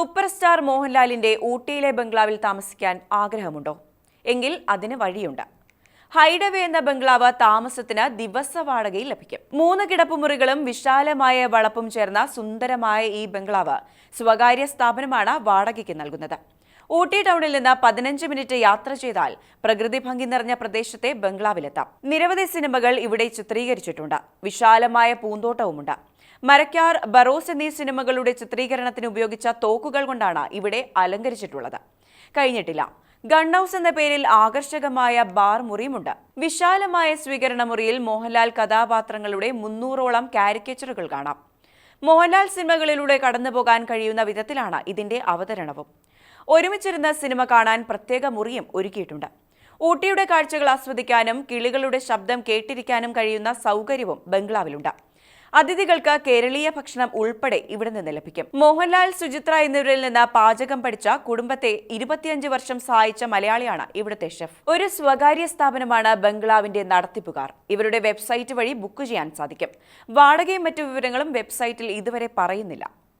Super star മോഹൻലാലിന്റെ ഊട്ടിയിലെ ബംഗ്ലാവിൽ താമസിക്കാൻ ആഗ്രഹമുണ്ടോ? എങ്കിൽ അതിന് വഴിയുണ്ട്. ഹൈഡവേ എന്ന ബംഗ്ലാവ് താമസത്തിന് ദിവസ വാടകയിൽ ലഭിക്കും. മൂന്ന് കിടപ്പുമുറികളും വിശാലമായ വളപ്പും ചേർന്ന സുന്ദരമായ ഈ ബംഗ്ലാവ് സ്വകാര്യ സ്ഥാപനമാണ് വാടകയ്ക്ക് നൽകുന്നത്. ഊട്ടി ടൗണിൽ നിന്ന് പതിനഞ്ച് മിനിറ്റ് യാത്ര ചെയ്താൽ പ്രകൃതി ഭംഗി നിറഞ്ഞ പ്രദേശത്തെ ബംഗ്ലാവിലെത്താം. നിരവധി സിനിമകൾ ഇവിടെ ചിത്രീകരിച്ചിട്ടുണ്ട്. വിശാലമായ പൂന്തോട്ടവുമുണ്ട്. മരക്കാർ ബറോസ് എന്നീ സിനിമകളുടെ ചിത്രീകരണത്തിന് ഉപയോഗിച്ച തോക്കുകൾ കൊണ്ടാണ് ഇവിടെ അലങ്കരിച്ചിട്ടുള്ളത്. കഴിഞ്ഞിട്ടില്ല. ഗൺ ഹൗസ് എന്ന പേരിൽ ആകർഷകമായ ബാർ മുറിയുമുണ്ട്. വിശാലമായ സ്വീകരണ മുറിയിൽ മോഹൻലാൽ കഥാപാത്രങ്ങളുടെ മുന്നൂറോളം കാരിക്കേച്ചറുകൾ കാണാം. മോഹൻലാൽ സിനിമകളിലൂടെ കടന്നുപോകാൻ കഴിയുന്ന വിധത്തിലാണ് ഇതിന്റെ അവതരണവും. ഒരുമിച്ചിരുന്ന് സിനിമ കാണാൻ പ്രത്യേക മുറിയും ഒരുക്കിയിട്ടുണ്ട്. ഊട്ടിയുടെ കാഴ്ചകൾ ആസ്വദിക്കാനും കിളികളുടെ ശബ്ദം കേട്ടിരിക്കാനും കഴിയുന്ന സൗകര്യവും ബംഗ്ലാവിലുണ്ട്. അതിഥികൾക്ക് കേരളീയ ഭക്ഷണം ഉൾപ്പെടെ ഇവിടെ നിന്ന് ലഭിക്കും. മോഹൻലാൽ സുചിത്ര എന്നിവരിൽ നിന്ന് പാചകം പഠിച്ച കുടുംബത്തെ ഇരുപത്തിയഞ്ച് വർഷം സഹായിച്ച മലയാളിയാണ് ഇവിടുത്തെ ഷെഫ്. ഒരു സ്വകാര്യ സ്ഥാപനമാണ് ബംഗ്ലാവിന്റെ നടത്തിപ്പുകാർ. ഇവരുടെ വെബ്സൈറ്റ് വഴി ബുക്ക് ചെയ്യാൻ സാധിക്കും. വാടകയും മറ്റു വിവരങ്ങളും വെബ്സൈറ്റിൽ ഇതുവരെ പറയുന്നില്ല.